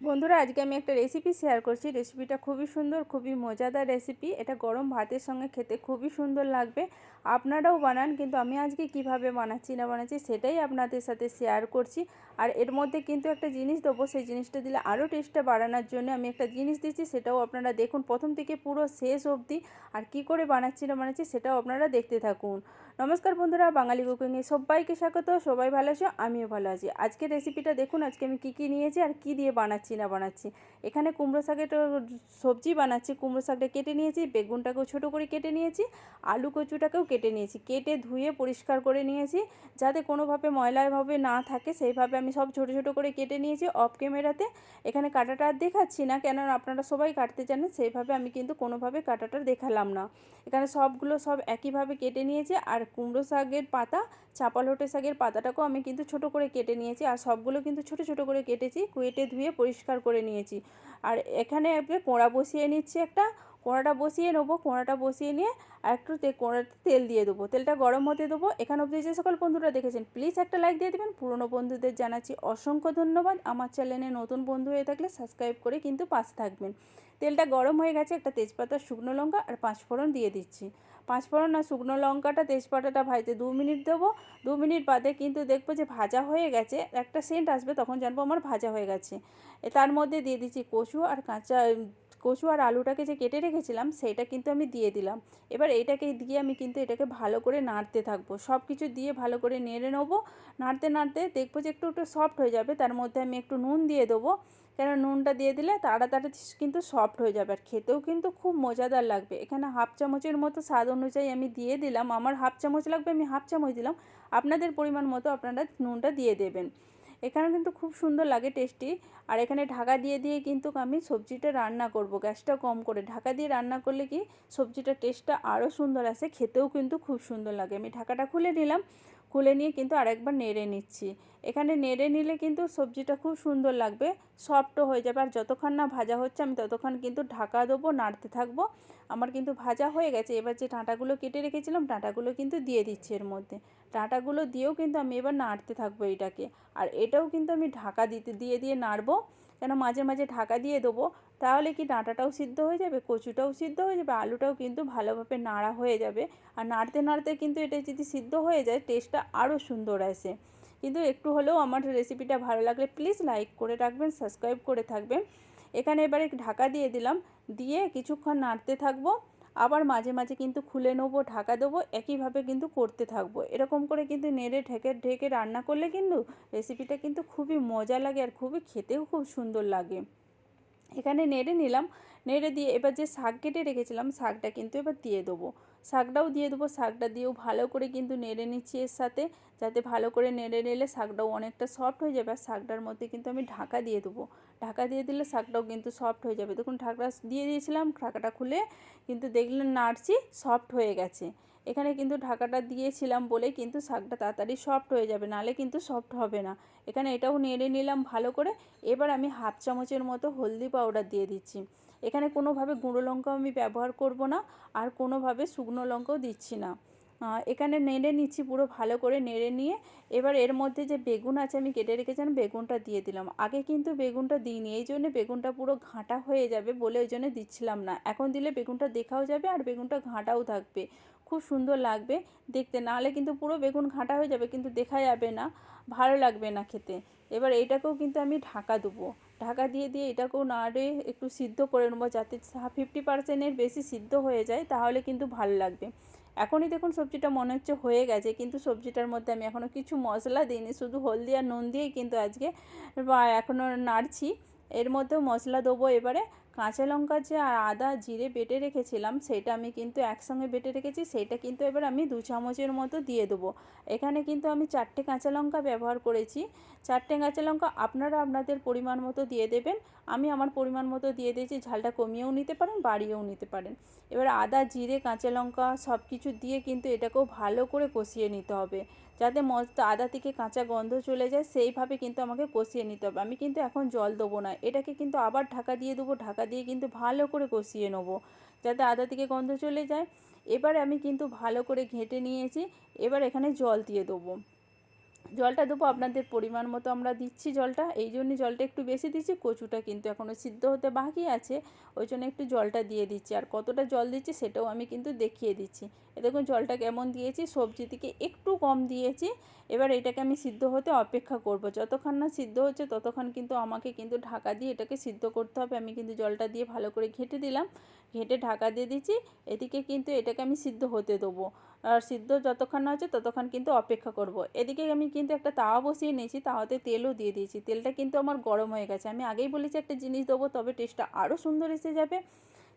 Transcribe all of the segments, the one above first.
বন্ধুরা, আজকে আমি একটা রেসিপি শেয়ার করছি। রেসিপিটা খুবই সুন্দর, খুবই মজাদার রেসিপি এটা গরম ভাতের সঙ্গে খেতে খুবই সুন্দর লাগবে। আপনারাও বানান, কিন্তু আমি আজকে কীভাবে বানাচ্ছি, না বানাচ্ছি সেটাই আপনাদের সাথে শেয়ার করছি। আর এর মধ্যে কিন্তু একটা জিনিস দেবো, সেই জিনিসটা দিলে আরও টেস্টটা বাড়ানোর জন্য আমি একটা জিনিস দিচ্ছি, সেটাও আপনারা দেখুন। প্রথম থেকে পুরো শেষ অবধি আর কি করে বানাচ্ছি, না বানাচ্ছি সেটাও আপনারা দেখতে থাকুন। নমস্কার বন্ধুরা, বাঙালি কুকিংয়ে সবাইকে স্বাগত, সবাই ভালো আছো, আমিও ভালো আছি। আজকে রেসিপিটা দেখুন, আজকে আমি কী কী নিয়েছি আর কি দিয়ে বানাচ্ছি, না বানাচ্ছি। এখানে কুমড়ো শাকের সবজি বানাচ্ছি, কুমড়ো শাকটা কেটে নিয়েছি, বেগুনটাকেও ছোটো করে কেটে নিয়েছি, আলু কচুটাকেও কেটে নিয়েছি। কেটে ধুয়ে পরিষ্কার করে নিয়েছি। যাতে কোনোভাবে ময়লাভাবে না থাকে, সেইভাবে আমি সব ছোটো ছোটো করে কেটে নিয়েছি অফ ক্যামেরাতে এখানে কাটাটা আর দেখাচ্ছি না কেন আপনারা সবাই কাটতে জানেন, সেইভাবে আমি কিন্তু কোনোভাবে কাটাটা দেখালাম না। এখানে সবগুলো সব একইভাবে কেটে নিয়েছি, আর কুমড়ো শাকের পাতা, চাপা লোটে শাকের পাতাটাকেও আমি কিন্তু ছোট করে কেটে নিয়েছি, আর সবগুলো কিন্তু ছোট ছোট করে কেটেছি, কেটে ধুয়ে পরিষ্কার করে নিয়েছি। আর এখানে কোঁড়া বসিয়ে নিচ্ছি একটা কোড়াটা বসিয়ে নেব, কোড়াটা বসিয়ে নিয়ে আর একটু কোড়াতে তেল দিয়ে দেবো। তেলটা গরম হতে দেবো। এখানে অবধি যে সকল বন্ধুরা দেখেছেন প্লিজ একটা লাইক দিয়ে দেবেন। পুরনো বন্ধুদের জানাচ্ছি অসংখ্য ধন্যবাদ। আমার চ্যানেলে নতুন বন্ধু হয়ে থাকলে সাবস্ক্রাইব করে কিন্তু পাশে থাকবেন। তেলটা গরম হয়ে গেছে, একটা তেজপাতা, শুকনো লঙ্কা আর পাঁচ ফোড়ন দিয়ে দিচ্ছি। পাঁচ ফোড়ন আর শুকনো লঙ্কাটা, তেজপাতাটা ভাজতে দু মিনিট দেবো। দু মিনিট বাদে কিন্তু দেখব যে ভাজা হয়ে গেছে, একটা সেন্ট আসবে, তখন জানব আমার ভাজা হয়ে গেছে। তার মধ্যে দিয়ে দিচ্ছি কচু আর কাঁচা কচু আর আলুটাকে যে কেটে রেখেছিলাম, সেইটা কিন্তু আমি দিয়ে দিলাম। এবার এটাকে দিয়ে আমি কিন্তু এটাকে ভালো করে নাড়তে থাকব। সব কিছু দিয়ে ভালো করে নেড়ে নেব। নাড়তে নাড়তে দেখব যে একটু একটু সফট হয়ে যাবে। তার মধ্যে আমি একটু নুন দিয়ে দেবো। কেন নুনটা দিয়ে দিলে তাড়াতাড়ি কিন্তু সফট হয়ে যাবে আর খেতেও কিন্তু খুব মজাদার লাগবে। এখানে হাফ চামচের মতো স্বাদ অনুযায়ী আমি দিয়ে দিলাম। আমার হাফ চামচ লাগবে, আমি হাফ চামচ দিলাম। আপনাদের পরিমাণ মতো আপনারা নুনটা দিয়ে দেবেন। এখানে কিন্তু খুব সুন্দর লাগে টেস্টি আর এখানে ঢাকা দিয়ে দিয়ে কিন্তু আমি সবজিটা রান্না করব, গ্যাসটা কম করে। ঢাকা দিয়ে রান্না করলে কি সবজিটার টেস্টটা আরও সুন্দর আসে, খেতেও কিন্তু খুব সুন্দর লাগে। আমি ঢাকাটা খুলে নিলাম, খুলে নিয়ে কিন্তু আরেকবার নেড়ে নিচ্ছি। এখানে নেড়ে নিলে কিন্তু সবজিটা খুব সুন্দর লাগবে সফটও হয়ে যাবে। আর যতক্ষণ না ভাজা হচ্ছে, আমি ততক্ষণ কিন্তু ঢাকা দেবো, নাড়তে থাকব। আমার কিন্তু ভাজা হয়ে গেছে। এবার যে ডাঁটাগুলো কেটে রেখেছিলাম, ডাঁটাগুলো কিন্তু দিয়ে দিচ্ছি এর মধ্যে। ডাঁটাগুলো দিয়েও কিন্তু আমি এবার নাড়তে থাকব এটাকে আর এটাও কিন্তু আমি ঢাকা দিতে, দিয়ে দিয়ে নাড়বো। কেন মাঝে মাঝে ঢাকা দিয়ে দেবো। তাহলে কি ডাঁটাটাও সিদ্ধ হয়ে যাবে, কচুটাও সিদ্ধ হয়ে যাবে, আলুটাও কিন্তু ভালোভাবে নাড়া হয়ে যাবে। আর নাড়তে নাড়তে কিন্তু এটা যদি সিদ্ধ হয়ে যায় টেস্টটা আরও সুন্দর আসে। কিন্তু একটু হলেও আমার রেসিপিটা ভালো লাগলে প্লিজ লাইক করে রাখবেন সাবস্ক্রাইব করে থাকবেন। এখানে এবারে ঢাকা দিয়ে দিলাম। দিয়ে কিছুক্ষণ নাড়তে থাকব। আবার মাঝে মাঝে কিন্তু খুলে নেব, ঢাকা দেবো, একইভাবে কিন্তু করতে থাকব। এরকম করে কিন্তু নেড়ে, ঢেকে ঢেকে রান্না করলে কিন্তু রেসিপিটা কিন্তু খুবই মজা লাগে আর খুবই খেতেও খুব সুন্দর লাগে। এখানে নেড়ে নিলাম। নেড়ে দিয়ে এবার যে শাক কেটে রেখেছিলাম, শাকটা কিন্তু এবার দিয়ে দেবো। শাকটাও দিয়ে দেবো, শাকটা দিয়েও ভালো করে কিন্তু নেড়ে নিচ্ছি এর সাথে। যাতে ভালো করে নেড়ে নিলে শাকটাও অনেকটা সফট হয়ে যাবে, আর শাকটার মধ্যে কিন্তু আমি ঢাকা দিয়ে দেবো। ঢাকা দিয়ে দিলে শাকটাও কিন্তু সফট হয়ে যাবে। দেখুন ঢাকটা দিয়ে দিয়েছিলাম, ঢাকাটা খুলে কিন্তু দেখলেন নাড়ছি সফট হয়ে গেছে। এখানে কিন্তু ঢাকাটা দিয়েছিলাম বলে কিন্তু শাকটা তাড়াতাড়ি সফট হয়ে যাবে, নালে কিন্তু সফট হবে না। এখানে এটাও নেড়ে নিলাম ভালো করে। এবার আমি হাফ চামচের মতো হলদি পাউডার দিয়ে দিচ্ছি। এখানে কোনোভাবে গুঁড়ো লঙ্কাও আমি ব্যবহার করব না, আর কোনোভাবে শুকনো লঙ্কাও দিচ্ছি না। এখানে নেড়ে নিচ্ছি পুরো ভালো করে নেড়ে নিয়ে। এবার এর মধ্যে যে বেগুন আছে আমি কেটে রেখেছিলাম, বেগুনটা দিয়ে দিলাম। আগে কিন্তু বেগুনটা দিইনি, এই জন্য বেগুনটা পুরো ঘাঁটা হয়ে যাবে বলে ওই জন্য দিচ্ছিলাম না। এখন দিলে বেগুনটা দেখাও যাবে আর বেগুনটা ঘাঁটাও থাকবে। খুব সুন্দর লাগবে দেখতে। নাহলে কিন্তু পুরো বেগুন ঘাঁটা হয়ে যাবে, কিন্তু দেখা যাবে না। ভালো লাগবে না খেতে। এবার এইটাকেও কিন্তু আমি ঢাকা দেবো। ঢাকা দিয়ে দিয়ে এটাকেও নাড়ে একটু সিদ্ধ করে নেব যাতে ফিফটি পার্সেন্টের বেশি সিদ্ধ হয়ে যায়, তাহলে কিন্তু ভালো লাগবে। এখনই দেখুন সবজিটা মনে হচ্ছে হয়ে গেছে, কিন্তু সবজিটার মধ্যে আমি এখনও কিছু মশলা দিইনি, শুধু হলদি আর নুন দিয়েই কিন্তু আজকে বা এখনও নাড়ছি। এর মধ্যেও মশলা দেবো এবারে। কাঁচা লঙ্কা যে আর আদা জিরে বেটে রেখেছিলাম, সেটা আমি কিন্তু একসঙ্গে বেটে রেখেছি, সেটা কিন্তু এবার আমি দু চামচের মতো দিয়ে দেবো। এখানে কিন্তু আমি চারটে কাঁচা লঙ্কা ব্যবহার করেছি। চারটে কাঁচা লঙ্কা আপনারা আপনাদের পরিমাণ মতো দিয়ে দেবেন। আমি আমার পরিমাণ মতো দিয়ে দিয়েছি, ঝালটা কমিয়েও নিতে পারেন, বাড়িয়েও নিতে পারেন। এবার আদা, জিরে, কাঁচা লঙ্কা সব কিছু দিয়ে কিন্তু এটাকেও ভালো করে কষিয়ে নিতে হবে। যাতে মশলা আদা থেকে কাঁচা গন্ধ চলে যায়, সেইভাবে কিন্তু আমাকে কষিয়ে নিতে হবে। আমি কিন্তু এখন জল দেবো না। এটাকে কিন্তু আবার ঢাকা দিয়ে দেবো। ঢাকা দিয়ে কিন্তু ভালো করে কষিয়ে নেব, যাতে আদা থেকে গন্ধ চলে যায়। এবার আমি কিন্তু ভালো করে ঘেঁটে নিয়েছি। এবার এখানে জল দিয়ে দেবো। জলটা দেবো, আপনাদের পরিমাণ মতো আমরা দিচ্ছি জলটা। এই জন্যই জলটা একটু বেশি দিচ্ছি। কচুটা কিন্তু এখনও সিদ্ধ হতে বাকি আছে। ওই জন্য একটু জলটা দিয়ে দিচ্ছি। আর কতটা জল দিচ্ছি সেটাও আমি কিন্তু দেখিয়ে দিচ্ছি। দেখুন জলটা কেমন দিয়েছি, সবজি থেকে একটু কম দিয়েছি। এবার এটাকে আমি সিদ্ধ হতে অপেক্ষা করব। যতক্ষণ না সিদ্ধ হচ্ছে ততক্ষণ কিন্তু আমাকে কিন্তু ঢাকা দিয়ে এটাকে সিদ্ধ করতে হবে। আমি কিন্তু জলটা দিয়ে ভালো করে ঘেঁটে দিলাম। ঘেঁটে ঢাকা দিয়ে দিচ্ছি। এদিকে কিন্তু এটাকে আমি সিদ্ধ হতে দেবো। আর সিদ্ধ যতক্ষণ না হচ্ছে ততক্ষণ কিন্তু অপেক্ষা করব। এদিকে আমি কিন্তু একটা তাওয়া বসিয়ে নিয়েছি। তাওয়াতে তেলও দিয়ে দিয়েছি। তেলটা কিন্তু আমার গরম হয়ে গেছে। আমি আগেই বলেছি একটা জিনিস দেবো, তবে টেস্টটা আরও সুন্দর এসে যাবে।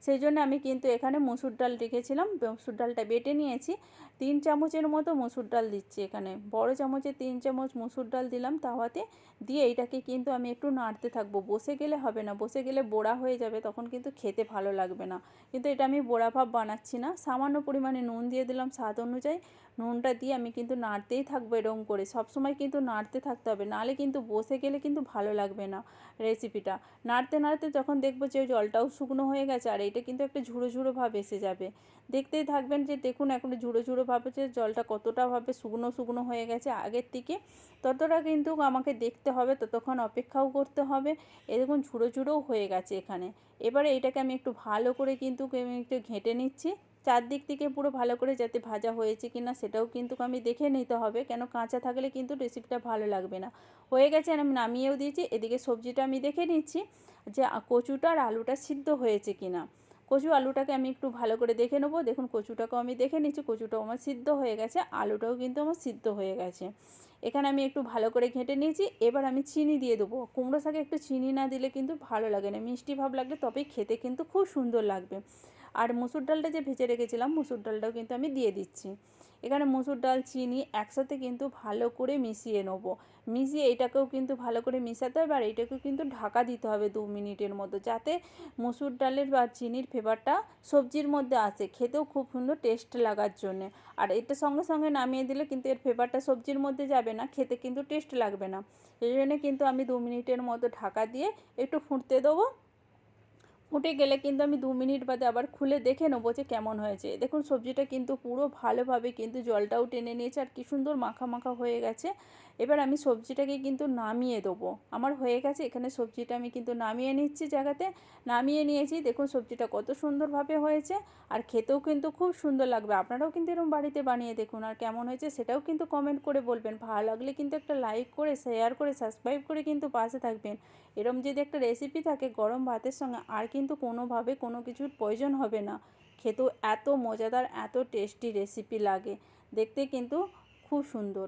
সেই জন্য আমি কিন্তু এখানে মুসুর ডাল রেখেছিলাম, মুসুর ডালটা বেটে নিয়েছি। তিন চামচের মতো মুসুর ডাল দিচ্ছি এখানে। বড় চামচে তিন চামচ মুসুর ডাল দিলাম তাওয়াতে। দিয়ে এইটাকে কিন্তু আমি একটু নাড়তে থাকব। বসে গেলে হবে না। বসে গেলে বোড়া হয়ে যাবে, তখন কিন্তু খেতে ভালো লাগবে না। কিন্তু এটা আমি বোড়া ভাব বানাচ্ছি না। সামান্য পরিমাণে নুন দিয়ে দিলাম স্বাদ অনুযায়ী। নুনটা দিয়ে আমি কিন্তু নাড়তেই থাকব এরকম করে। সবসময় কিন্তু নাড়তে থাকতে হবে নাহলে কিন্তু বসে গেলে কিন্তু ভালো লাগবে না রেসিপিটা নাড়তে নাড়তে যখন দেখব যে জলটাও শুকনো হয়ে গেছে আর এটা কিন্তু একটা ঝুড়ো ঝুড়ো ভাব এসে যাবে। দেখতেই থাকবেন যে দেখুন এখন ঝুড়ো ঝুড়ো ভাবে যে জলটা কতটা ভাবে শুকনো শুকনো হয়ে গেছে আগের থেকে। ততটা কিন্তু আমাকে দেখতে হবে, ততক্ষণ অপেক্ষাও করতে হবে। এ দেখুন ঝুড়ো ঝুড়োও হয়ে গেছে এখানে। এবারে এটাকে আমি একটু ভালো করে কিন্তু একটু ঘেঁটে নিচ্ছি। চারদিক থেকে পুরো ভালো করে যাতে ভাজা হয়েছে কি না সেটাও কিন্তু আমি দেখে নিতে হবে। কেন কাঁচা থাকলে কিন্তু রেসিপিটা ভালো লাগবে না। হয়ে গেছে আর আমি নামিয়েও দিয়েছি। এদিকে সবজিটা আমি দেখে নিচ্ছি যে কচুটা আর আলুটা সিদ্ধ হয়েছে কি না কচু আলুটাকে আমি একটু ভালো করে দেখে নেব। দেখুন, কচুটাকেও আমি দেখে নিচ্ছি, কচুটাও আমার সিদ্ধ হয়ে গেছে, আলুটাও কিন্তু আমার সিদ্ধ হয়ে গেছে। এখানে আমি একটু ভালো করে ঘেঁটে নিয়েছি। এবার আমি চিনি দিয়ে দেবো। কুমড়ো শাকে একটু চিনি না দিলে কিন্তু ভালো লাগে না। মিষ্টি ভাব লাগলে তবেই খেতে কিন্তু খুব সুন্দর লাগবে। আর মুসুর ডালটা যে ভেজে রেখেছিলাম, মুসুর ডালটাও কিন্তু আমি দিয়ে দিচ্ছি। এখানে মুসুর ডাল, চিনি একসাথে কিন্তু ভালো করে মিশিয়ে নেব। মিশিয়ে এটাকেও কিন্তু ভালো করে মিশাতে হবে, আর এটাকেও কিন্তু ঢাকা দিতে হবে দু মিনিটের মতো, যাতে মুসুর ডালের বা চিনির ফ্লেভারটা সবজির মধ্যে আসে, খেতেও খুব সুন্দর টেস্ট লাগার জন্যে। আর এটা সঙ্গে সঙ্গে নামিয়ে দিলে কিন্তু এর ফ্লেভারটা সবজির মধ্যে যাবে না, খেতে কিন্তু টেস্ট লাগবে না। সেই জন্য কিন্তু আমি দু মিনিটের মতো ঢাকা দিয়ে একটু ফুটতে দেবো। ফুটে গেলে কিন্তু আমি দু মিনিট বাদে আবার খুলে দেখে নেব যে কেমন হয়েছে। দেখুন, সবজিটা কিন্তু পুরো ভালোভাবে কিন্তু জলটাও টেনে নিয়েছে আর কি সুন্দর মাখা মাখা হয়ে গেছে। এবার আমি সবজিটাকে কিন্তু নামিয়ে দেবো। আমার হয়ে গেছে, এখানে সবজিটা আমি কিন্তু নামিয়ে নিচ্ছি জায়গাতে। নামিয়ে নিয়েছি, দেখুন সবজিটা কত সুন্দরভাবে হয়েছে আর খেতেও কিন্তু খুব সুন্দর লাগবে। আপনারাও কিন্তু এরকম বাড়িতে বানিয়ে দেখুন আর কেমন হয়েছে সেটাও কিন্তু কমেন্ট করে বলবেন। ভালো লাগলে কিন্তু একটা লাইক করে শেয়ার করে সাবস্ক্রাইব করে কিন্তু পাশে থাকবেন। এরম যদি একটা রেসিপি থাকে গরম ভাতের সঙ্গে, আর কিন্তু কোনোভাবে কোনো কিছুর প্রয়োজন হবে না। খেতেও এত মজাদার, এত টেস্টি রেসিপি লাগে। দেখতে কিন্তু খুব সুন্দর।